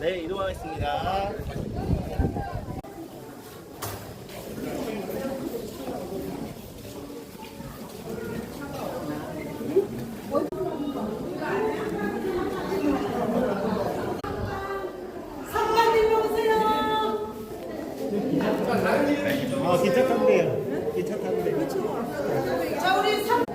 네, 이동하겠습니다. 아, 기차 탄대요. 기차 탄대. 자 우리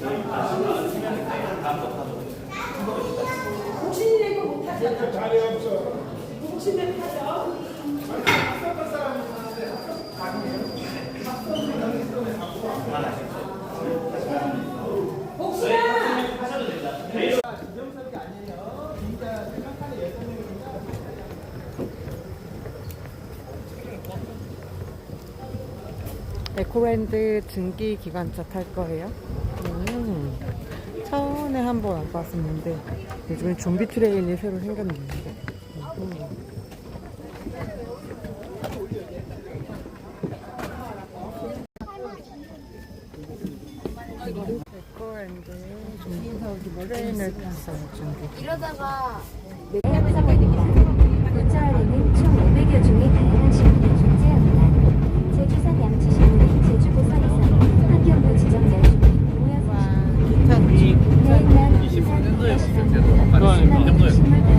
상. 에코랜드 등기 기관차 탈 거예요. 음, 한번 와봤었는데 요즘에 좀비 트레인이 새로 생겼는데. 음. 에코랜드 좀비 트레인을 탔어요. 좀비. 이러다가 这个节奏好对。